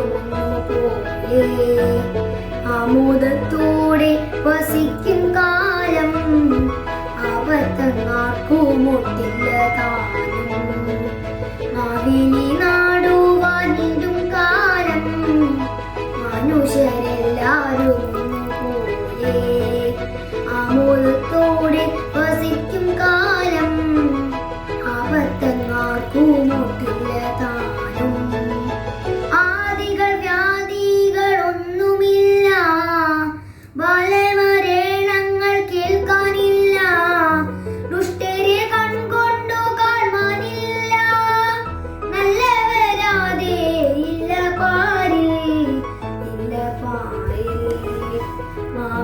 ഒന്നുപോലെ ആമോദത്തോടെ വസിക്കും കാലം. ആപത്തങ്ങാർക്കുമൊട്ടില്ല താനും. മാവിനി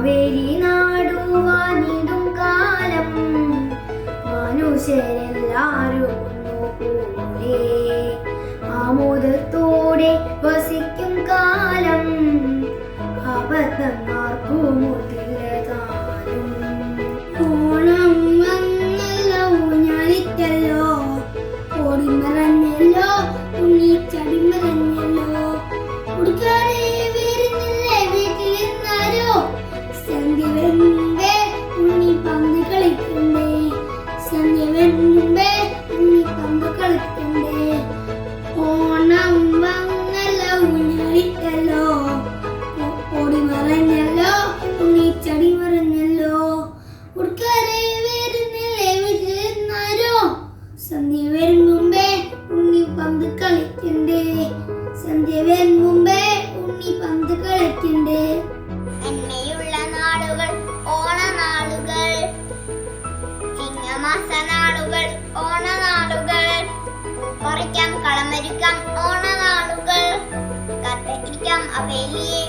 മാവേലി നാടുവാനിടും കാലം. മനുഷ്യരെല്ലാരും ഒന്നുപോലെ ആമോദത്തോടെ വസിക്കും കാലം. അബദ്ധമാർക്കും ഓണം വന്നല്ല ഊഞ്ഞാലിറ്റല്ലോ ഓടിമറഞ്ഞല്ലോ ഉണ്ണി ചടിമറഞ്ഞല്ലോ കുടിക്കാതെ കളിക്കണ്ടേ. സന്ധ്യ വേൻ മുമ്പേ ഉണ്ണി പന്ത് കളിക്കണ്ടേ. എന്നെയുള്ള നാളുകൾ ഓണനാളുകൾ. ചിങ്ങമാസ നാളുകൾ ഓണനാളുകൾ. കുറയ്ക്കാം കളമരിക്കാം ഓണനാളുകൾ. കത്തിരിക്കാം അവേലിയെ.